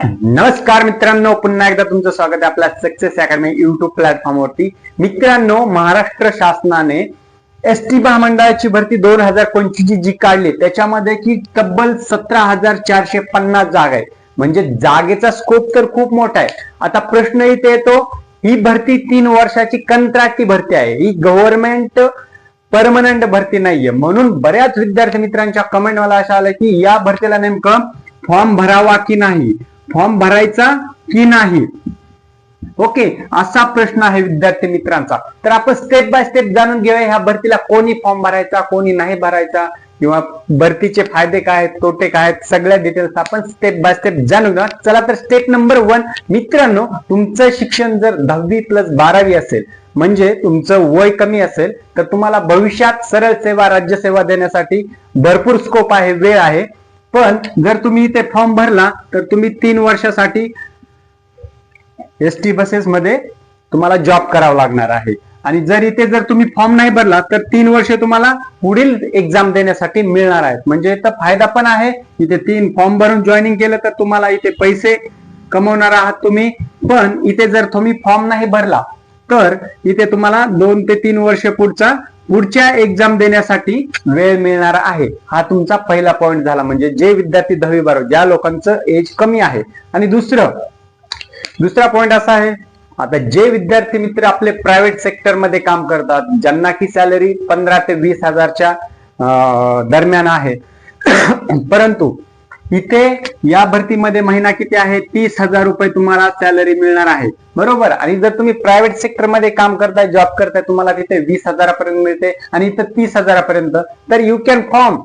नमस्कार मित्रांनो पुन्हा एकदा तुमचं स्वागत आहे आपल्या सक्सेस अकॅडमी युट्यूब प्लॅटफॉर्मवरती मित्रांनो महाराष्ट्र शासनाने एस टी महामंडळाची भरती दोन हजार पंचवीस जी काढली त्याच्यामध्ये की तब्बल सतरा हजार चारशे पन्नास जागा आहे. म्हणजे जागेचा स्कोप तर खूप मोठा आहे. आता प्रश्न इथे येतो ही भरती तीन वर्षाची कंत्राटी भरती आहे. ही गव्हर्नमेंट परमनंट भरती नाहीये. म्हणून बऱ्याच विद्यार्थी मित्रांच्या कमेंट मला अशा आलं की या भरतीला नेमकं फॉर्म भरावा की नाही? फॉर्म भरायचा की नाही? ओके असा प्रश्न आहे विद्यार्थी मित्रांचा. तर आपण स्टेप बाय स्टेप जाणून घेऊया ह्या भरतीला कोणी फॉर्म भरायचा कोणी नाही भरायचा किंवा भरतीचे फायदे काय आहेत तोटे काय आहेत सगळ्या डिटेल्स आपण स्टेप बाय स्टेप जाणून घ्या चला तर स्टेप नंबर वन मित्रांनो तुमचं शिक्षण जर दहावी प्लस बारावी असेल म्हणजे तुमचं वय कमी असेल तर तुम्हाला भविष्यात सरळ सेवा राज्य सेवा देण्यासाठी भरपूर स्कोप आहे वेळ आहे. पण जर तुम्ही इथे फॉर्म भरला तर तुम्ही तीन वर्षासाठी एस टी बसेस मध्ये तुम्हाला जॉब करावा लागणार आहे. आणि जर इथे जर तुम्ही फॉर्म नाही भरला तर तीन वर्ष तुम्हाला पुढील एक्झाम देण्यासाठी मिळणार आहेत. म्हणजे इथं फायदा पण आहे. इथे तीन फॉर्म भरून जॉईनिंग केलं तर तुम्हाला इथे पैसे कमवणार आहात तुम्ही. पण इथे जर तुम्ही फॉर्म नाही भरला तर इथे तुम्हाला दोन ते तीन वर्ष पुढचा पुढच्या एक्झाम देण्यासाठी वेळ मिळणार आहे. हा तुमचा पहिला पॉईंट झाला. म्हणजे जे विद्यार्थी दहावी बारावी ज्या लोकांचं एज कमी आहे. आणि दुसरं दुसरा पॉईंट असा आहे आता जे विद्यार्थी मित्र आपले प्रायव्हेट सेक्टरमध्ये काम करतात ज्यांना की सॅलरी पंधरा ते वीस हजारच्या दरम्यान आहे. परंतु इथे या भरतीमध्ये महिना किती आहे? तीस हजार रुपये तुम्हाला सॅलरी मिळणार आहे. बरोबर? आणि जर तुम्ही प्रायव्हेट सेक्टरमध्ये काम करताय जॉब करताय तुम्हाला तिथे वीस हजारापर्यंत मिळते आणि इथं तीस हजारापर्यंत. तर you can form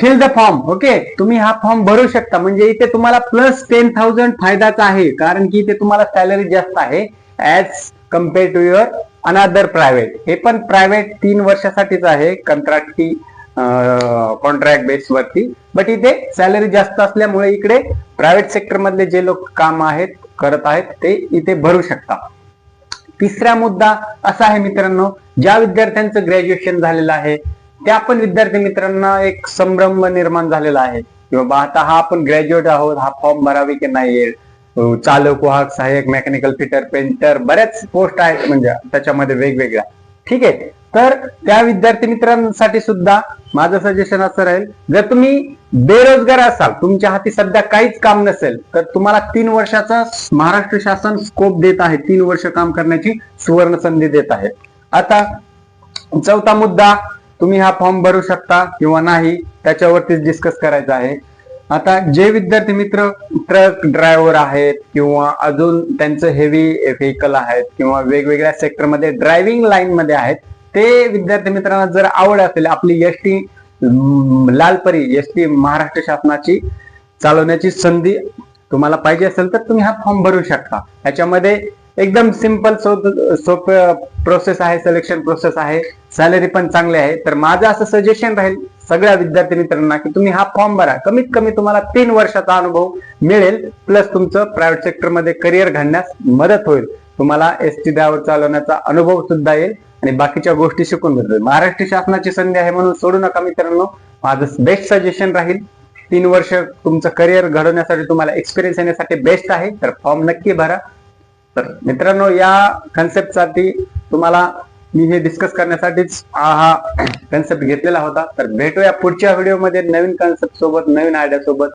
fill the form okay तुम्ही हा फॉर्म भरू शकता. म्हणजे इथे तुम्हाला प्लस टेन थाउजंड फायदाचा आहे. कारण की इथे तुम्हाला सॅलरी जास्त आहे as compare to your another private हे पण प्रायव्हेट तीन वर्षासाठीच आहे. कंत्राटी कॉन्ट्रॅक्ट बेस वरती. बट इथे सॅलरी जास्त असल्यामुळे इकडे प्रायव्हेट सेक्टर मधले जे लोक काम आहेत करत आहेत ते इथे भरू शकतात. तिसरा मुद्दा असा आहे मित्रांनो ज्या विद्यार्थ्यांचं ग्रॅज्युएशन झालेलं आहे त्या पण विद्यार्थी मित्रांना एक संभ्रम निर्माण झालेला आहे. की बाबा आता हा आपण ग्रॅज्युएट आहोत हा फॉर्म भरावी की नाही चालक वाहक सहाय्यक मेकॅनिकल फिटर पेंटर बऱ्याच पोस्ट आहेत म्हणजे त्याच्यामध्ये वेगवेगळ्या. ठीक आहे? तर त्या विद्यार्थी मित्रांसाठी सुद्धा माझं सजेशन असं राहील जर तुम्ही बेरोजगार असाल तुमच्या हाती सध्या काहीच काम नसेल तर तुम्हाला तीन वर्षाचा महाराष्ट्र शासन स्कोप देत आहे तीन वर्ष काम करण्याची सुवर्ण संधी देत आहे. आता चौथा मुद्दा तुम्ही हा फॉर्म भरू शकता किंवा नाही त्याच्यावरतीच डिस्कस करायचा आहे. आता जे विद्यार्थी मित्र ट्रक ड्रायव्हर आहेत किंवा अजून त्यांचं हेवी व्हेकल आहेत किंवा वेगवेगळ्या सेक्टरमध्ये ड्रायव्हिंग लाईनमध्ये आहेत ते विद्यार्थी मित्रांना जर आवड असेल आपली S T Lalpari S T Maharashtra शासनाची चालवण्याची संधी तुम्हाला पाहिजे असेल तर तुम्ही हा फॉर्म भरू शकता. ह्याच्यामध्ये एकदम सिंपल सोप प्रोसेस आहे सिलेक्शन प्रोसेस आहे. सॅलरी पण चांगली आहे. तर माझं असं सजेशन राहील सगळ्या विद्यार्थी मित्रांना की तुम्ही हा फॉर्म भरा. कमीत कमी तुम्हाला तीन वर्षाचा अनुभव मिळेल. प्लस तुमचं प्रायव्हेट सेक्टरमध्ये करिअर घडण्यास मदत होईल. तुम्हाला एस टी ड्रायव्हर चालवण्याचा अनुभव सुद्धा येईल. आणि बाकीच्या गोष्टी शिकून भेटेल महाराष्ट्र शासनाची संधी आहे म्हणून सोडू नका मित्रांनो. माझं बेस्ट सजेशन राहील तीन वर्ष तुमचं करिअर घडवण्यासाठी तुम्हाला एक्सपिरियन्स येण्यासाठी बेस्ट आहे तर फॉर्म नक्की भरा. तर मित्रांनो या कन्सेप्टसाठी तुम्हाला मी हे डिस्कस करण्यासाठीच हा कन्सेप्ट घेतलेला होता. तर भेटूया पुढच्या व्हिडिओमध्ये नवीन कन्सेप्ट सोबत नवीन आयडिया सोबत.